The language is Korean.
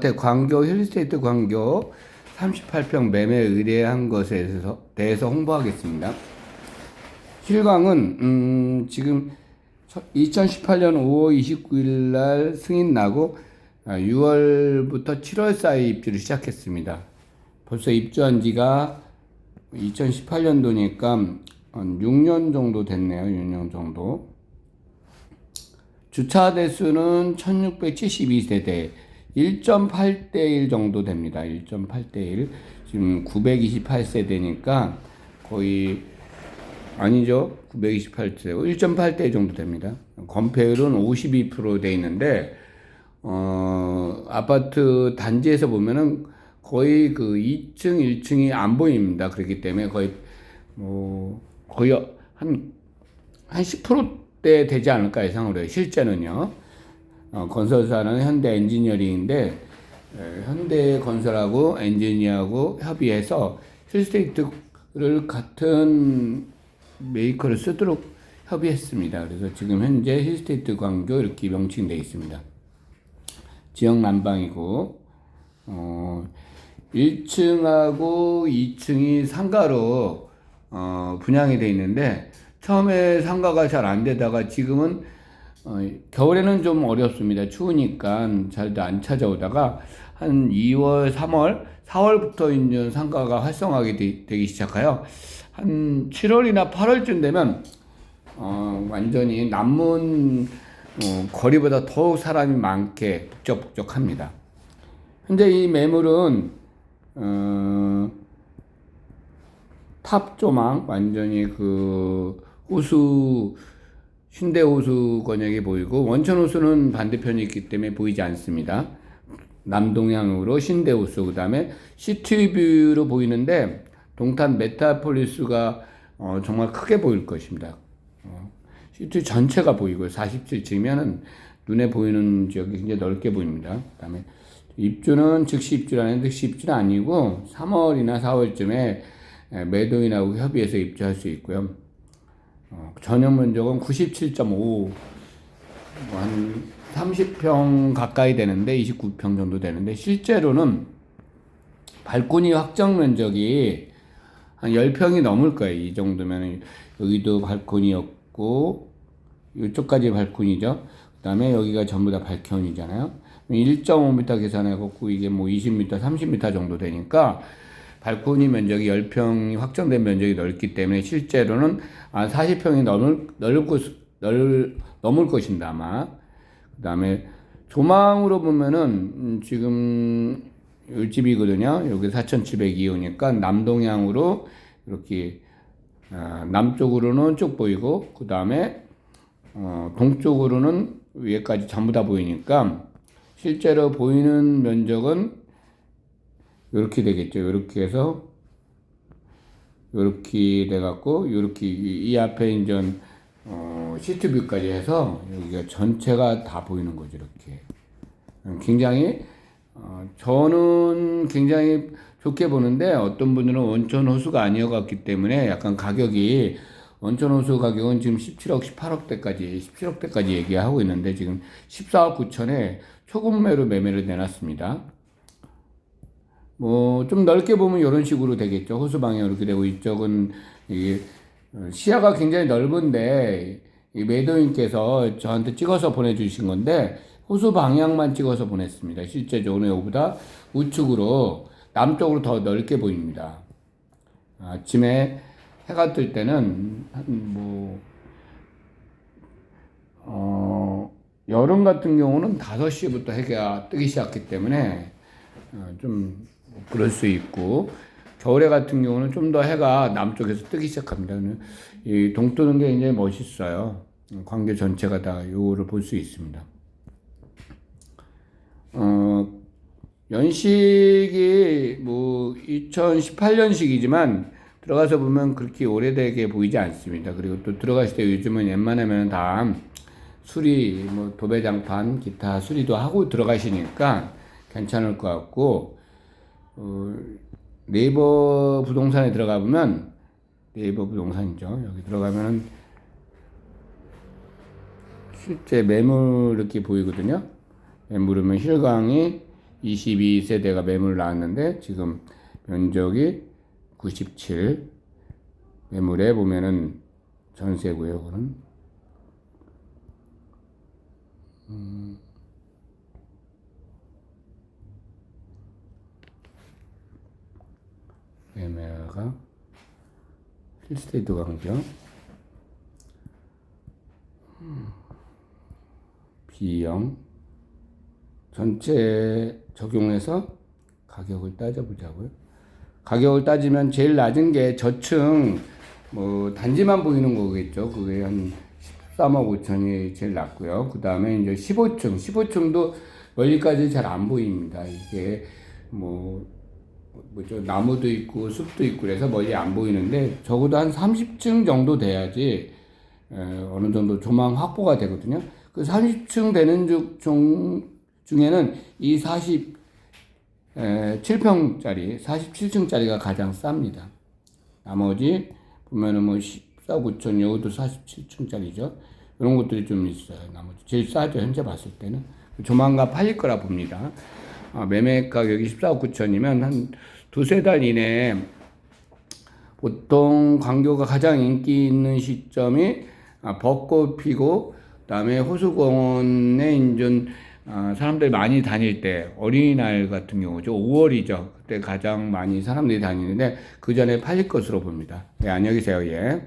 때 광교 힐스테이트 광교 38평 매매 의뢰한 것에 대해서, 대해서 홍보하겠습니다. 실광은 음, 지금 2018년 5월 29일 날 승인 나고 6월부터 7월 사이 입주를 시작했습니다. 벌써 입주한 지가 2018년도니까 한 6년 정도 됐네요. 6년 정도. 주차 대수는 1672세대 1.8대 1 정도 됩니다. 1.8대 1. 지금 928세대니까 거의 아니죠. 928세대. 1.8대 1 정도 됩니다. 건폐율은 52%돼 있는데 어, 아파트 단지에서 보면은 거의 그 2층, 1층이 안 보입니다. 그렇기 때문에 거의 뭐 거의 한 한 10%대 되지 않을까 예상을 해요. 실제는요. 어, 건설사는 현대 엔지니어링인데 에, 현대 건설하고 엔지니어하고 협의해서 힐스테이트를 같은 메이커를 쓰도록 협의했습니다. 그래서 지금 현재 힐스테이트 광교 이렇게 명칭되어 있습니다. 지역 난방이고 어, 1층하고 2층이 상가로 어, 분양이 돼 있는데 처음에 상가가 잘 안 되다가 지금은 어, 겨울에는 좀 어렵습니다. 추우니까 잘도 안 찾아오다가 한 2월, 3월, 4월부터 이제 상가가 활성화하게 되, 되기 시작하여 한 7월이나 8월쯤 되면 어, 완전히 남문 어, 거리보다 더욱 사람이 많게 북적북적합니다. 현재 이 매물은 어, 탑 조망 완전히 그 호수 신대 호수 권역이 보이고 원천 호수는 반대편에 있기 때문에 보이지 않습니다. 남동향으로 신대 호수 그다음에 시티뷰로 보이는데 동탄 메타폴리스가 어, 정말 크게 보일 것입니다. 어, 시티 전체가 보이고 47층이면은 눈에 보이는 지역이 굉장히 넓게 보입니다. 그다음에 입주는 즉시 입주라는 즉시 입주는 아니고 3월이나 4월쯤에 매도인하고 협의해서 입주할 수 있고요. 어, 전용 면적은 97.5, 한 30평 가까이 되는데 29평 정도 되는데 실제로는 발코니 확정 면적이 한 10평이 넘을 거예요. 이 정도면 여기도 발코니였고 이쪽까지 발코니죠. 그 다음에 여기가 전부 다 발코니잖아요. 1.5m 계산해갖고 이게 뭐 20m, 30m 정도 되니까 발코니 면적이 10평이 확정된 면적이 넓기 때문에 실제로는 한 40평이 넘을, 넓을, 것, 넓, 넘을 것입니다, 아마. 그 다음에 조망으로 보면은 음, 지금 이 집이거든요. 여기 4,702호니까 남동향으로 이렇게 아, 남쪽으로는 쭉 보이고 그 다음에 어, 동쪽으로는 위에까지 전부 다 보이니까 실제로 보이는 면적은 이렇게 되겠죠. 이렇게 해서 이렇게 돼갖고 이렇게 이, 이 앞에 이제 어, 시트뷰까지 해서 여기가 전체가 다 보이는 거죠. 이렇게 굉장히 어, 저는 굉장히 좋게 보는데 어떤 분들은 원천 호수가 아니어갔기 때문에 약간 가격이 원천 호수 가격은 지금 17억, 18억대까지 17억대까지 얘기하고 있는데 지금 14억 9천에 초급매로 매매를 내놨습니다. 뭐 좀 넓게 보면 이런 식으로 되겠죠. 호수 방향 이렇게 되고 이쪽은 이 시야가 굉장히 넓은데 이 매도인께서 저한테 찍어서 보내주신 건데 호수 방향만 찍어서 보냈습니다. 실제적으로 이거보다 우측으로 남쪽으로 더 넓게 보입니다. 아침에 해가 뜰 때는 한뭐 어, 여름 같은 경우는 5시부터 해가 뜨기 시작했기 때문에 어, 좀 그럴 수 있고 겨울에 같은 경우는 좀 더 해가 남쪽에서 뜨기 시작합니다. 이 동뜨는 게 굉장히 멋있어요. 광교 전체가 다 요거를 볼 수 있습니다. 어, 연식이 뭐 2018년식이지만 들어가서 보면 그렇게 오래되게 보이지 않습니다. 그리고 또 들어갔을 때 요즘은 웬만하면 다 수리, 뭐 도배장판, 기타 수리도 하고 들어가시니까 괜찮을 것 같고, 어, 네이버 부동산에 들어가 보면, 네이버 부동산이죠. 여기 들어가면은 실제 매물 이렇게 보이거든요. 매물이면 실광이 22세대가 매물 나왔는데 지금 면적이 97 매물에 보면은 전세고요, 그 는 매매가 힐스테이트 강경 B형 전체 적용해서 가격을 따져보자고요. 가격을 따지면 제일 낮은 게 저층 뭐 단지만 보이는 거겠죠. 그게 한 13억 5천이 제일 낮고요. 그 다음에 이제 15층, 15층도 멀리까지 잘 안 보입니다. 이게 뭐 뭐죠 나무도 있고 숲도 있고 그래서 멀리 안 보이는데 적어도 한 30층 정도 돼야지 에, 어느 정도 조망 확보가 되거든요. 그 30층 되는 중, 중 중에는 이 47평짜리 47층짜리가 가장 쌉니다. 나머지 보면은 뭐 14, 9천 여기도 47층짜리죠. 이런 것들이 좀 있어요. 나머지 제일 싸죠 현재 봤을 때는 조만간 팔릴 거라 봅니다. 아, 매매 가격이 14억 9천이면 한 두세 달 이내에 보통 광교가 가장 인기 있는 시점이 아, 벚꽃 피고 그다음에 호수공원에 인전 아, 사람들이 많이 다닐 때 어린이날 같은 경우죠 5월이죠 그때 가장 많이 사람들이 다니는데 그 전에 팔릴 것으로 봅니다. 네 안녕히 계세요 예.